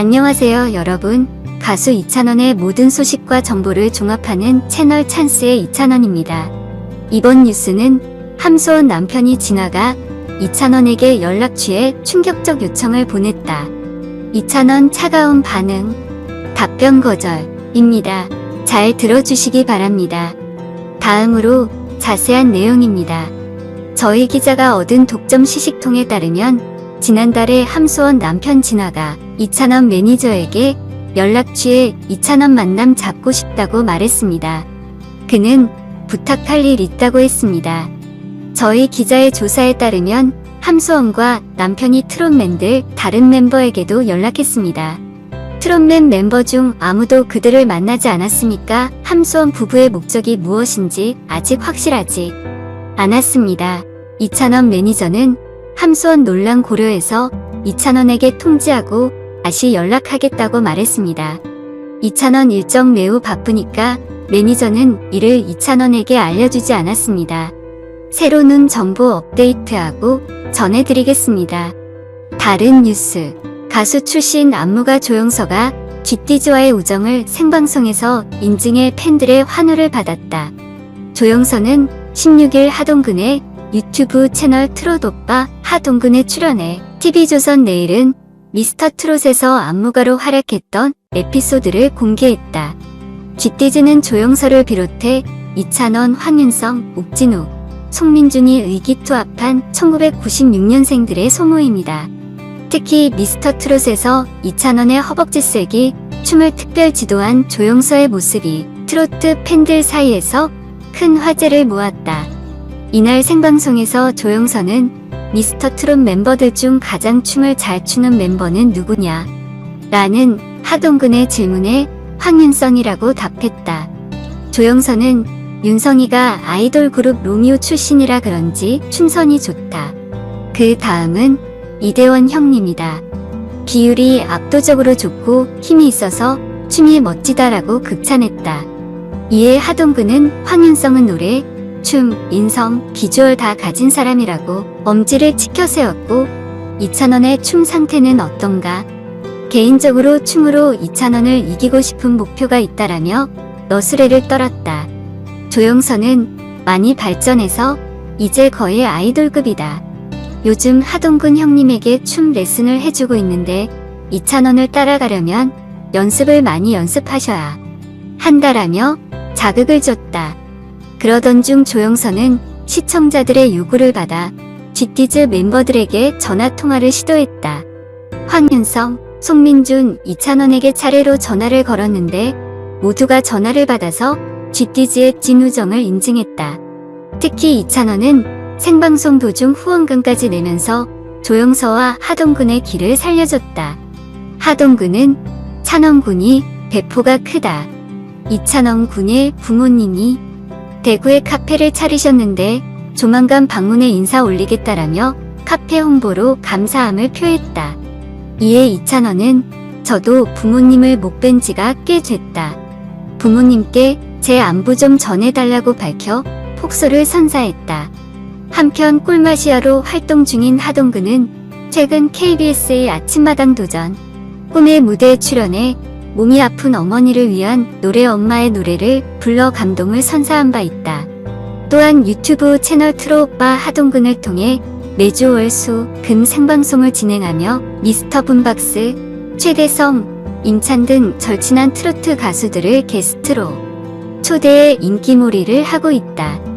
안녕하세요, 여러분. 가수 이찬원의 모든 소식과 정보를 종합하는 채널 찬스의 이찬원입니다. 이번 뉴스는 함소원 남편이 지나가 이찬원에게 연락 취해 충격적 요청을 보냈다. 이찬원 차가운 반응, 답변 거절입니다. 잘 들어주시기 바랍니다. 다음으로 자세한 내용입니다. 저희 기자가 얻은 독점 시식통에 따르면 지난달에 함소원 남편 진아가 이찬원 매니저에게 연락 취해 이찬원 만남 잡고 싶다고 말했습니다. 그는 부탁할 일 있다고 했습니다. 저희 기자의 조사에 따르면 함소원과 남편이 트롯맨들 다른 멤버에게도 연락했습니다. 트롯맨 멤버 중 아무도 그들을 만나지 않았으니까 함소원 부부의 목적이 무엇인지 아직 확실하지 않았습니다. 이찬원 매니저는 함소원 논란 고려해서 이찬원에게 통지하고 다시 연락하겠다고 말했습니다. 이찬원 일정 매우 바쁘니까 매니저는 이를 이찬원에게 알려주지 않았습니다. 새로운 정보 업데이트하고 전해드리겠습니다. 다른 뉴스. 가수 출신 안무가 조영서가 쥐띠즈와의 우정을 생방송에서 인증해 팬들의 환호를 받았다. 조영서는 16일 하동근의 유튜브 채널 트롯오빠 하동근에 출연해 TV조선 내일은 미스터 트롯에서 안무가로 활약했던 에피소드를 공개했다. 쥐띠즈는 조영서를 비롯해 이찬원, 황윤성, 옥진우, 송민준이 의기투합한 1996년생들의 소모입니다. 특히 미스터 트롯에서 이찬원의 허벅지 쐐기 춤을 특별 지도한 조영서의 모습이 트로트 팬들 사이에서 큰 화제를 모았다. 이날 생방송에서 조영서는 미스터 트롯 멤버들 중 가장 춤을 잘 추는 멤버는 누구냐? 라는 하동근의 질문에 황윤성이라고 답했다. 조영서는 윤성이가 아이돌 그룹 로미오 출신이라 그런지 춤선이 좋다. 그 다음은 이대원 형님이다. 비율이 압도적으로 좋고 힘이 있어서 춤이 멋지다라고 극찬했다. 이에 하동근은 황윤성은 노래, 춤, 인성, 비주얼 다 가진 사람이라고 엄지를 치켜 세웠고 이찬원의 춤 상태는 어떤가? 개인적으로 춤으로 이찬원을 이기고 싶은 목표가 있다라며 너스레를 떨었다. 조영서는 많이 발전해서 이제 거의 아이돌급이다. 요즘 하동근 형님에게 춤 레슨을 해주고 있는데 이찬원을 따라가려면 연습을 많이 연습하셔야 한다라며 자극을 줬다. 그러던 중 조영서는 시청자들의 요구를 받아 쥐티즈 멤버들에게 전화 통화를 시도했다. 황윤성, 송민준, 이찬원에게 차례로 전화를 걸었는데 모두가 전화를 받아서 쥐티즈의 진우정을 인증했다. 특히 이찬원은 생방송 도중 후원금까지 내면서 조영서와 하동근의 길을 살려줬다. 하동근은 찬원군이 배포가 크다. 이찬원 군의 부모님이 대구에 카페를 차리셨는데 조만간 방문해 인사 올리겠다라며 카페 홍보로 감사함을 표했다. 이에 이찬원은 저도 부모님을 못 뵌 지가 꽤 됐다. 부모님께 제 안부 좀 전해달라고 밝혀 폭소를 선사했다. 한편 꿀마시아로 활동 중인 하동근은 최근 KBS의 아침마당 도전 꿈의 무대에 출연해 몸이 아픈 어머니를 위한 노래 엄마의 노래를 불러 감동을 선사한 바 있다. 또한 유튜브 채널 트로오빠 하동근을 통해 매주 월수 금 생방송을 진행하며 미스터 분박스, 최대성, 임찬 등 절친한 트로트 가수들을 게스트로 초대해 인기몰이를 하고 있다.